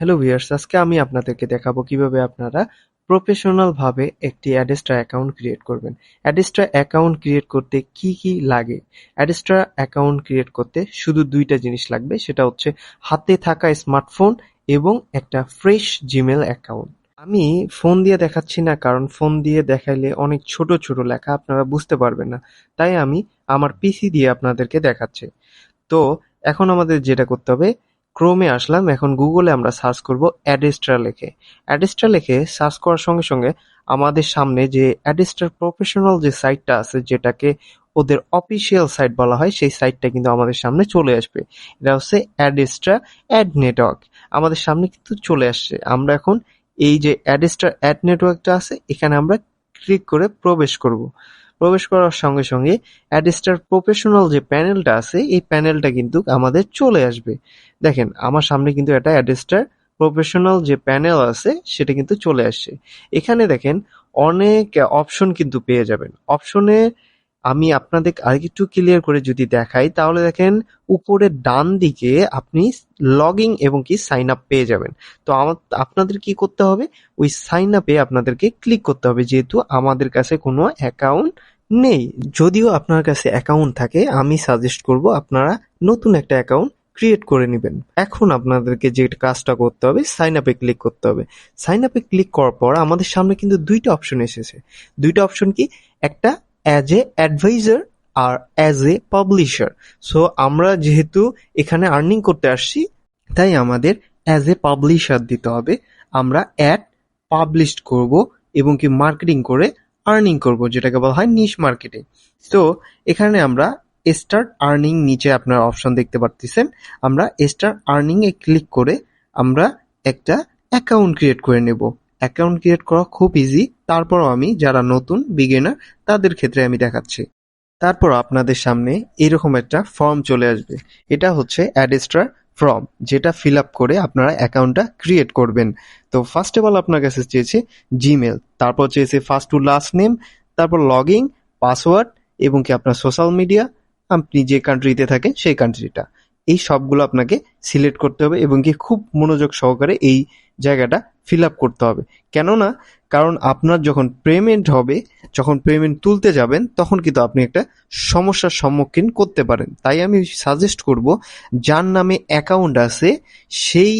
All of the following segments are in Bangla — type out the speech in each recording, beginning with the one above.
হ্যালো ভিউয়ার্স আজকে আমি আপনাদেরকে দেখাবো কীভাবে আপনারা প্রফেশনাল ভাবে একটি অ্যাডেস্ট্রা অ্যাকাউন্ট ক্রিয়েট করবেন। অ্যাডেস্ট্রা অ্যাকাউন্ট ক্রিয়েট করতে কি কি লাগে? অ্যাডেস্ট্রা অ্যাকাউন্ট ক্রিয়েট করতে শুধু দুইটা জিনিস লাগবে, সেটা হচ্ছে হাতে থাকা স্মার্টফোন এবং একটা ফ্রেশ জিমেল অ্যাকাউন্ট আমি ফোন দিয়ে দেখাচ্ছি না, কারণ ফোন দিয়ে দেখাইলে অনেক ছোট ছোট লেখা, আপনারা বুঝতে পারবেন না। তাই আমি আমার পিসি দিয়ে আপনাদেরকে দেখাচ্ছি। তো, এখন আমাদের যেটা করতে হবে ক্রোমে আসলাম, এখন গুগলে আমরা সার্চ করব অ্যাডেস্ট্রা লেখে। অ্যাডেস্ট্রা লেখে সার্চ করার সঙ্গে সঙ্গে আমাদের সামনে যে অ্যাডেস্ট্রার প্রফেশনাল যে সাইটটা আছে, যেটাকে ওদের অফিসিয়াল সাইট বলা হয়, সেই সাইটটা কিন্তু আমাদের সামনে চলে আসবে। এটা হচ্ছে অ্যাডেস্ট্রা অ্যাড নেটওয়ার্ক। আমাদের সামনে কিন্তু চলে আসছে। আমরা এখন এই যে অ্যাডেস্ট্রা অ্যাড নেটওয়ার্কটা আছে, এখানে আমরা ক্লিক করে প্রবেশ করব। প্রবেশ করার সঙ্গে সঙ্গে অ্যাডিস্টার প্রফেশনাল যে প্যানেলটা আছে, এই প্যানেলটা কিন্তু আমাদের চলে আসবে। দেখেন, আমার সামনে কিন্তু এটা অ্যাডিস্টার প্রফেশনাল যে প্যানেল আছে, সেটা কিন্তু চলে আসছে। এখানে দেখেন, অনেক অপশন কিন্তু পেয়ে যাবেন। অপশনে আমি আপনাদের আর আরেকটু ক্লিয়ার করে যদি দেখাই, তাহলে দেখেন উপরে ডান দিকে আপনি লগইন এবং কি সাইন আপ পেয়ে যাবেন। তো আমার, আপনাদের কি করতে হবে? ওই সাইন আপে আপনাদেরকে ক্লিক করতে হবে, যেহেতু আমাদের কাছে কোনো অ্যাকাউন্ট নেই। যদিও আপনার কাছে অ্যাকাউন্ট থাকে, আমি সাজেস্ট করব আপনারা নতুন একটা অ্যাকাউন্ট ক্রিয়েট করে নেবেন। এখন আপনাদেরকে যে কাজটা করতে হবে সাইন আপে ক্লিক করতে হবে। সাইন আপে ক্লিক করার পর আমাদের সামনে কিন্তু দুইটা অপশন এসেছে। দুইটা অপশন কি? একটা অ্যাজ এ অ্যাডভাইজার আর অ্যাজ এ পাবলিশার সো আমরা যেহেতু এখানে আর্নিং করতে আসছি, তাই আমাদের অ্যাজ এ পাবলিশার দিতে হবে। আমরা অ্যাড পাবলিশ করব এবং কি মার্কেটিং করে আর্নিং করব, যেটাকে বলা হয় নিশ মার্কেটিং তো এখানে আমরা স্টার্ট আর্নিং নিচে আপনার অপশন দেখতে পারতেছেন। আমরা স্টার্ট আর্নিং এ ক্লিক করে আমরা একটা অ্যাকাউন্ট ক্রিয়েট করে নেব। অ্যাকাউন্ট ক্রিয়েট করা খুব ইজি তারপরও আমি যারা নতুন বিগিনার তাদের ক্ষেত্রে আমি দেখাচ্ছি। তারপর আপনাদের সামনে এরকম একটা ফর্ম চলে আসবে। এটা হচ্ছে অ্যাডেস্ট্রা ফর্ম যেটা ফিল আপ করে আপনারা অ্যাকাউন্টটা ক্রিয়েট করবেন। তো ফার্স্ট অফ অল আপনার কাছে চেয়েছে জিমেল তারপর চেয়েছে ফার্স্ট টু লাস্ট নেম তারপর লগ ইন পাসওয়ার্ড এবং কি আপনার সোশ্যাল মিডিয়া আপনি যে কান্ট্রিতে থাকেন সেই কান্ট্রিটা এই সবগুলো আপনাকে সিলেক্ট করতে হবে এবং কি খুব মনোযোগ সহকারে এই জায়গাটা ফিল আপ করতে হবে। কেননা, কারণ আপনার যখন পেমেন্ট হবে, যখন পেমেন্ট তুলতে যাবেন, তখন কিন্তু আপনি একটা সমস্যার সম্মুখীন করতে পারেন। তাই আমি সাজেস্ট করব, যার নামে অ্যাকাউন্ট আছে, সেই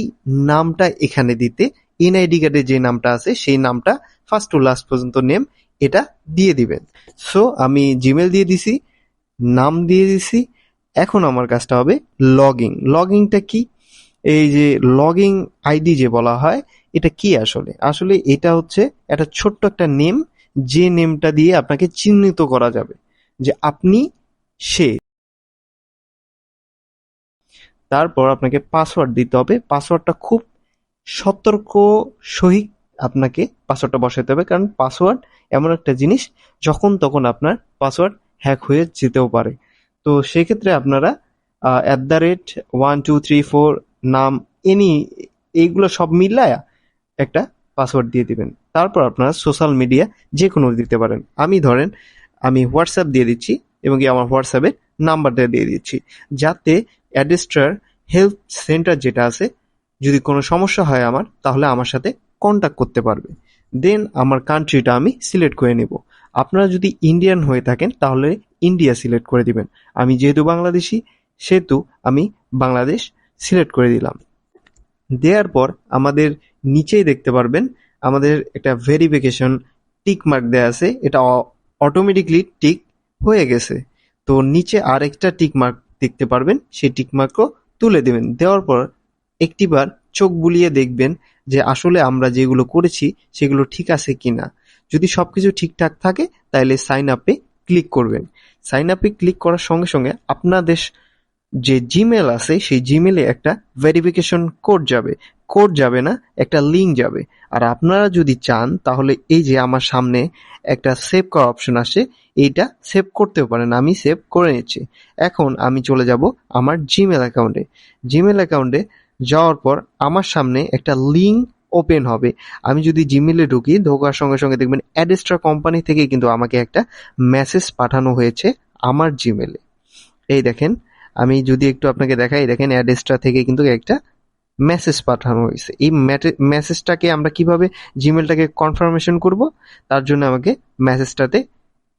নামটা এখানে দিতে এনআইডি কার্ডে যে নামটা আছে, সেই নামটা ফার্স্ট টু লাস্ট পর্যন্ত নেম এটা দিয়ে দিবেন। সো আমি জিমেল দিয়ে দিছি, নাম দিয়ে দিছি, এখন আমার কাজটা হবে লগিং লগিংটা কি? এই যে লগিং আইডি যে বলা হয় এটা কি আসলে? আসলে এটা হচ্ছে একটা ছোট্ট একটা নেম, যে নেমটা দিয়ে আপনাকে চিহ্নিত করা যাবে যে আপনি সে। তারপর আপনাকে পাসওয়ার্ড দিতে হবে। পাসওয়ার্ডটা খুব সতর্ক সহিত আপনাকে পাসওয়ার্ডটা বসাতে হবে। কারণ পাসওয়ার্ড এমন একটা জিনিস, যখন তখন আপনার পাসওয়ার্ড হ্যাক হয়ে যেতেও পারে। তো সেক্ষেত্রে আপনারা at the rate one two three four নাম এনি এইগুলো সব মিলায়া একটা পাসওয়ার্ড দিয়ে দিবেন। তারপর আপনারা সোশ্যাল মিডিয়া যে কোনো দিতে পারেন। আমি ধরেন, আমি হোয়াটসঅ্যাপ দিয়ে দিচ্ছি এবং কি আমার হোয়াটসঅ্যাপের নাম্বারটা দিয়ে দিচ্ছি। যাতে অ্যাডেস্ট্রার হেল্প সেন্টার যেটা আছে, যদি কোনো সমস্যা হয় আমার, তাহলে আমার সাথে কন্ট্যাক্ট করতে পারবে। দেন আমার কান্ট্রিটা আমি সিলেক্ট করে নেব। আপনারা যদি ইন্ডিয়ান হয়ে থাকেন, তাহলে ইন্ডিয়া সিলেক্ট করে দিবেন। আমি যেহেতু বাংলাদেশি, সেহেতু আমি বাংলাদেশ সিলেক্ট করে দিলাম। দেওয়ার পর আমাদের নিচেই দেখতে পারবেন। আমাদের একটা ভেরিফিকেশন টিক মার্ক দেওয়া আছে। এটা অটোমেটিকলি টিক হয়ে গেছে। তো নিচে আরেকটা টিক মার্ক দেখতে পারবেন। সেই টিক মার্কও তুলে দেবেন। দেওয়ার পর একটিবার চোখ বুলিয়ে দেখবেন যে আসলে আমরা যেগুলো করেছি সেগুলো ঠিক আছে কি না যদি সব কিছু ঠিকঠাক থাকে তাহলে সাইন আপে ক্লিক করবেন। সাইন আপে ক্লিক করার সঙ্গে সঙ্গে আপনাদের যে জিমেল আছে, সেই জিমেলে একটা ভেরিফিকেশন কোড যাবে। কোড যাবে না, একটা লিঙ্ক যাবে। আর আপনারা যদি চান, তাহলে এই যে আমার সামনে একটা সেভ করা অপশন আসে, এইটা সেভ করতেও পারেন। আমি সেভ করে নিচ্ছি। এখন আমি চলে যাব আমার জিমেল অ্যাকাউন্টে জিমেল অ্যাকাউন্টে যাওয়ার পর আমার সামনে একটা লিঙ্ক ওপেন হবে। আমি যদি জিমেলে ঢুকি, ঢোকার সঙ্গে সঙ্গে দেখবেন অ্যাডেস্ট্রা কোম্পানি থেকে কিন্তু আমাকে একটা মেসেজ পাঠানো হয়েছে আমার জিমেলে এই দেখেন আমি যদি একটু আপনাকে দেখাই, দেখেন অ্যাড্রেসটা থেকে কিন্তু একটা মেসেজ পাঠানো হয়েছে। এই মেসেজটাকে আমরা কীভাবে জিমেলটাকে কনফার্মেশন করব? তার জন্য আমাকে মেসেজটাতে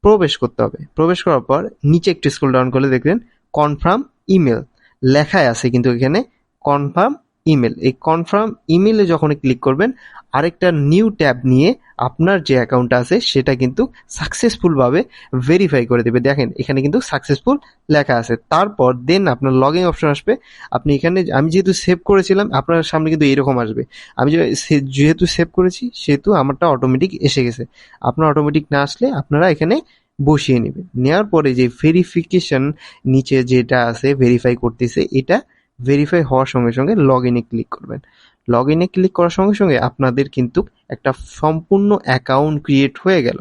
প্রবেশ করতে হবে। প্রবেশ করার পর নিচে একটু স্কুল ডাউন করলে দেখবেন কনফার্ম ইমেল লেখায় আছে কিন্তু এখানে কনফার্ম ইমেল এই কনফার্ম ইমেলে যখন ক্লিক করবেন, আরেকটা নিউ ট্যাব নিয়ে আপনার যে অ্যাকাউন্টটা আছে, সেটা কিন্তু সাকসেসফুলভাবে ভেরিফাই করে দেবে। দেখেন, এখানে কিন্তু সাকসেসফুল লেখা আছে। তারপর দেন আপনার লগ অপশন আসবে। আপনি এখানে আমি যেহেতু সেভ করেছিলাম, আপনার সামনে কিন্তু এরকম আসবে। আমি যেহেতু সেভ করেছি, সেহেতু আমারটা অটোমেটিক এসে গেছে। আপনার অটোমেটিক না আসলে আপনারা এখানে বসিয়ে নেবেন। নেওয়ার পরে যে ভেরিফিকেশন নিচে যেটা আছে ভেরিফাই করতেছে, এটা ভেরিফাই হওয়ার সঙ্গে সঙ্গে লগ ইনে ক্লিক করবেন। লগ ইনে ক্লিক করার সঙ্গে সঙ্গে আপনাদের কিন্তু একটা সম্পূর্ণ অ্যাকাউন্ট ক্রিয়েট হয়ে গেল।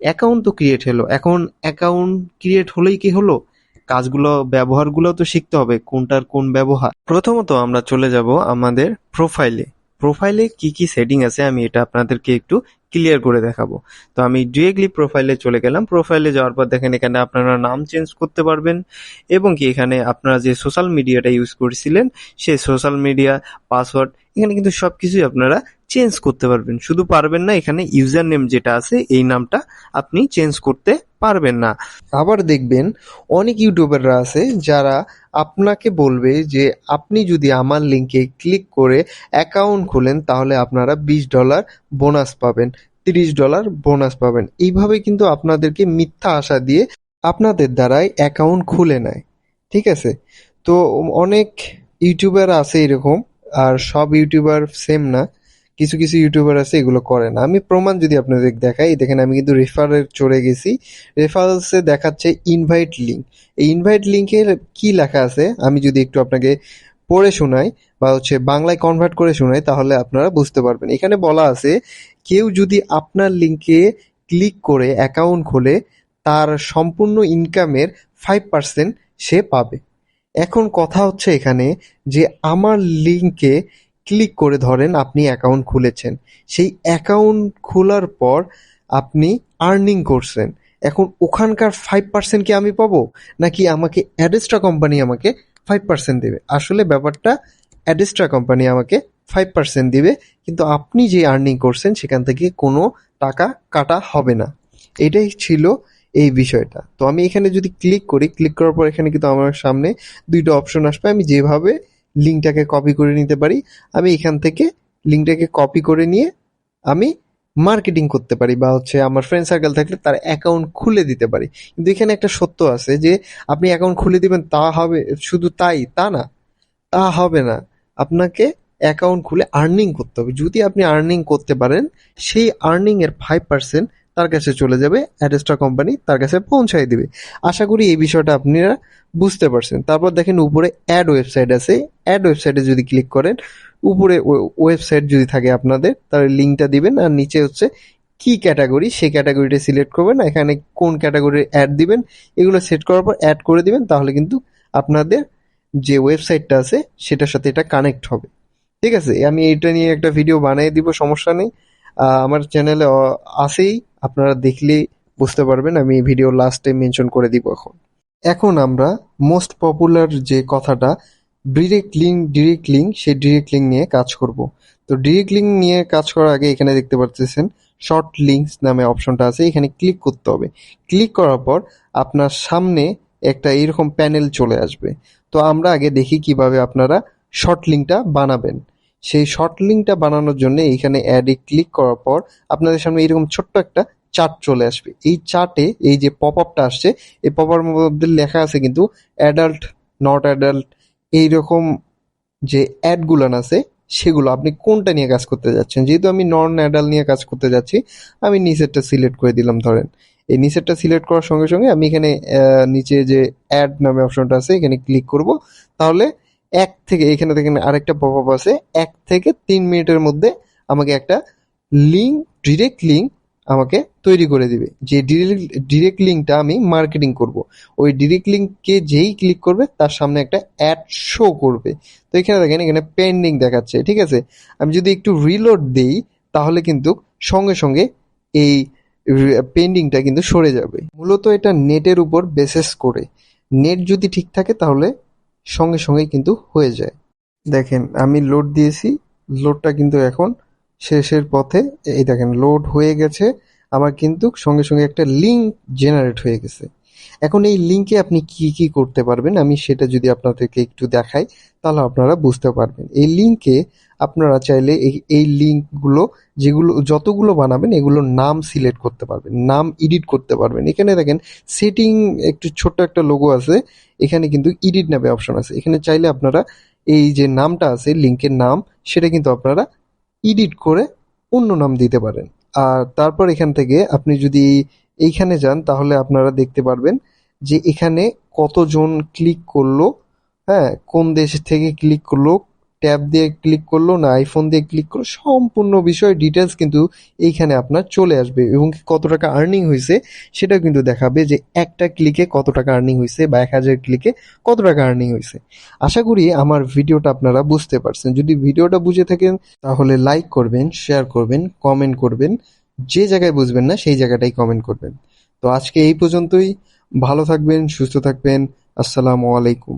অ্যাকাউন্ট তো ক্রিয়েট হলো। এখন অ্যাকাউন্ট ক্রিয়েট হলেই কি হলো? কাজগুলো, ব্যবহারগুলো তো শিখতে হবে, কোনটার কোন ব্যবহার। প্রথমত আমরা চলে যাব আমাদের প্রোফাইলে প্রোফাইলে কি কি সেটিং আছে আমি এটা আপনাদেরকে একটু ক্লিয়ার করে দেখাবো। তো আমি ডিরেক্টলি প্রোফাইলে চলে গেলাম। প্রোফাইলে যাওয়ার পর দেখেন এখানে আপনারা নাম চেঞ্জ করতে পারবেন এবং কি এখানে আপনারা যে সোশ্যাল মিডিয়াটা ইউজ করেছিলেন, সেই সোশ্যাল মিডিয়া পাসওয়ার্ড এখানে কিন্তু সব কিছুই আপনারা চেঞ্জ করতে পারবেন। শুধু পারবেন না, এখানে ইউজার নেম যেটা আছে, এই নামটা আপনি চেঞ্জ করতে পারবেন না। আবার দেখবেন, অনেক ইউটিউবাররা আছে যারা আপনাকে বলবে যে, আপনি যদি আমার লিঙ্কে ক্লিক করে অ্যাকাউন্ট খুলেন, তাহলে আপনারা বিশ ডলার বোনাস পাবেন, তিরিশ ডলার বোনাস পাবেন। এইভাবে কিন্তু আপনাদেরকে মিথ্যা আশা দিয়ে আপনাদের দ্বারাই অ্যাকাউন্ট খুলে নেয়। ঠিক আছে? তো অনেক ইউটিউবার আছে এরকম আর সব ইউটিউবার সেম না। কিছু কিছু ইউটিউবার আছে, এগুলো করে না। আমি প্রমাণ যদি আপনাদের দেখাই, দেখেন আমি কিন্তু রেফারে চড়ে গেছি। রেফারেলসে দেখাচ্ছে ইনভাইট লিঙ্ক এই ইনভাইট লিঙ্কের কি লেখা আছে? আমি যদি একটু আপনাকে পড়ে শোনাই বা হচ্ছে বাংলায় কনভার্ট করে শোনাই, তাহলে আপনারা বুঝতে পারবেন। এখানে বলা আছে, কেউ যদি আপনার লিঙ্কে ক্লিক করে অ্যাকাউন্ট খোলে, তার সম্পূর্ণ ইনকামের ফাইভ পার্সেন্ট সে পাবে। এখন কথা হচ্ছে এখানে যে আমার লিঙ্কে ক্লিক করে ধরেন আপনি অ্যাকাউন্ট খুলেছেন। সেই অ্যাকাউন্ট খোলার পর আপনি আর্নিং করছেন। এখন ওখানকার ফাইভ পার্সেন্ট কি আমি পাবো? নাকি আমাকে অ্যাডেস্ট্রা কোম্পানি আমাকে ফাইভ পার্সেন্ট দেবে? আসলে ব্যাপারটা অ্যাডেস্ট্রা কোম্পানি আমাকে ফাইভ পার্সেন্ট দিবে, কিন্তু আপনি যে আর্নিং করছেন সেখান থেকে কোনো টাকা কাটা হবে না। এটাই ছিল এই বিষয়টা। তো আমি এখানে যদি ক্লিক করি ক্লিক করার পর এখানে কিন্তু আমার সামনে দুইটা অপশন আসবে। আমি যেভাবে লিঙ্কটাকে কপি করে নিতে পারি, আমি এখান থেকে লিঙ্কটাকে কপি করে নিয়ে আমি মার্কেটিং করতে পারি বা হচ্ছে আমার ফ্রেন্ড সার্কেল থাকলে তার অ্যাকাউন্ট খুলে দিতে পারি। কিন্তু এখানে একটা সত্য আছে যে, আপনি অ্যাকাউন্ট খুলে দিবেন, তা হবে, শুধু তাই, তা না। তা হবে না। আপনাকে অ্যাকাউন্ট খুলে আর্নিং করতে হবে। যদি আপনি আর্নিং করতে পারেন, সেই আর্নিং এর ফাইভ পার্সেন্ট তার কাছে চলে যাবে অ্যাডেস্ট্রা কোম্পানি তার কাছে পৌঁছায় দিবে। আশা করি এই বিষয়টা আপনারা বুঝতে পারছেন। তারপর দেখেন উপরে অ্যাড ওয়েবসাইট আছে। অ্যাড ওয়েবসাইটে যদি ক্লিক করেন, উপরে ওয়েবসাইট যদি থাকে আপনাদের, তাহলে লিঙ্কটা দিবেন। আর নিচে হচ্ছে কি ক্যাটাগরি সেই ক্যাটাগরিটা সিলেক্ট করবেন। এখানে কোন ক্যাটাগরির অ্যাড দিবেন, এগুলো সেট করার পর অ্যাড করে দিবেন, তাহলে কিন্তু আপনাদের যে ওয়েবসাইটটা আছে, সেটার সাথে এটা কানেক্ট হবে। ঠিক আছে? আমি এটা নিয়ে একটা ভিডিও বানিয়ে দিব, সমস্যা নেই। আমার চ্যানেলে আসেই আপনারা দেখলেই বুঝতে পারবেন আমি ভিডিও লাস্টে মেনশন করে দিব এখন। এখন আমরা মোস্ট পপুলার যে কথাটা ডিরেক্ট লিঙ্ক ডিরেক্ট লিঙ্ক সেই ডিরেক্ট লিঙ্ক নিয়ে কাজ করব। তো ডিরেক্ট লিঙ্ক নিয়ে কাজ করার আগে এখানে দেখতে পাচ্ছেন শর্ট লিঙ্কস নামে অপশনটা আছে, এখানে ক্লিক করতে হবে। ক্লিক করার পর আপনার সামনে একটা এরকম প্যানেল চলে আসবে। তো আমরা আগে দেখি কীভাবে আপনারা শর্ট লিঙ্কটা বানাবেন। সেই শর্ট লিঙ্কটা বানানোর জন্য এইখানে অ্যাডে ক্লিক করার পর আপনাদের সামনে এরকম ছোট্ট একটা চার্ট চলে আসবে। এই চার্টে এই যে পপ আপটা আসছে, এই পপ আপের মধ্যে লেখা আছে কিন্তু অ্যাডাল্ট নট অ্যাডাল্ট এইরকম যে অ্যাডগুলান আছে সেগুলো আপনি কোনটা নিয়ে কাজ করতে যাচ্ছেন? যেহেতু আমি নন অ্যাডাল্ট নিয়ে কাজ করতে যাচ্ছি, আমি নিচেরটা সিলেক্ট করে দিলাম ধরেন। এই নিচেরটা সিলেক্ট করার সঙ্গে সঙ্গে আমি এখানে নিচে যে অ্যাড নামে অপশনটা আছে এখানে ক্লিক করব। তাহলে এক থেকে, এখানে দেখেন আরেকটা পপ আপ আছে, এক থেকে তিন মিনিটের মধ্যে আমাকে একটা লিঙ্ক ডিরেক্ট লিঙ্ক আমাকে তৈরি করে দিবে। যে ডিরেক্ট লিঙ্কটা আমি মার্কেটিং করব। ওই ডিরেক্ট লিঙ্ককে যেই ক্লিক করবে, তার সামনে একটা অ্যাড শো করবে। তো এখানে দেখেন, এখানে পেন্ডিং দেখাচ্ছে, ঠিক আছে? আমি যদি একটু রিলোড দিই, তাহলে কিন্তু সঙ্গে সঙ্গে এই পেন্ডিংটা কিন্তু সরে যাবে। মূলত এটা নেটের উপর বেসেস করে। নেট যদি ঠিক থাকে, তাহলে সঙ্গে সঙ্গেই কিন্তু হয়ে যায়। দেখেন, আমি লোড দিয়েছি। লোডটা কিন্তু এখন শেষের পথে, এই দেখেন লোড হয়ে গেছে। আমার কিন্তু সঙ্গে সঙ্গে একটা লিঙ্ক জেনারেট হয়ে গেছে। এখন এই লিঙ্কে আপনি কি কি করতে পারবেন? আমি সেটা যদি আপনাদেরকে একটু দেখাই, তাহলে আপনারা বুঝতে পারবেন। এই লিঙ্কে আপনারা চাইলে এই এই লিঙ্কগুলো যেগুলো, যতগুলো বানাবেন, এগুলোর নাম সিলেক্ট করতে পারবেন, নাম এডিট করতে পারবেন। এখানে দেখেন, সেটিং একটু ছোট্ট একটা লোগো আছে, এখানে কিন্তু এডিট নামে অপশন আছে। এখানে চাইলে আপনারা এই যে নামটা আছে, লিঙ্কের নাম, সেটা কিন্তু আপনারা এডিট করে অন্য নাম দিতে পারেন। আর তারপর এখান থেকে আপনি যদি এইখানে যান, তাহলে আপনারা দেখতে পারবেন যে এখানে কতজন ক্লিক করল হ্যাঁ কোন দেশ থেকে ক্লিক করল ট্যাব দিয়ে ক্লিক করল, না আইফোন দিয়ে ক্লিক করল, সম্পূর্ণ বিষয় ডিটেলস কিন্তু এইখানে আপনার চলে আসবে। এবং কত টাকা আর্নিং হয়েছে সেটাও কিন্তু দেখাবে যে একটা ক্লিকে কত টাকা আর্নিং হয়েছে বা এক হাজার ক্লিকে কত টাকা আর্নিং হয়েছে আশা করি আমার ভিডিওটা আপনারা বুঝতে পারছেন। যদি ভিডিওটা বুঝে থাকেন, তাহলে লাইক করবেন শেয়ার করবেন কমেন্ট করবেন, যে জায়গায় বুঝবেন না, সেই জায়গাটাই কমেন্ট করবেন। তো আজকে এই পর্যন্তই। ভালো থাকবেন, সুস্থ থাকবেন। আসসালামু আলাইকুম।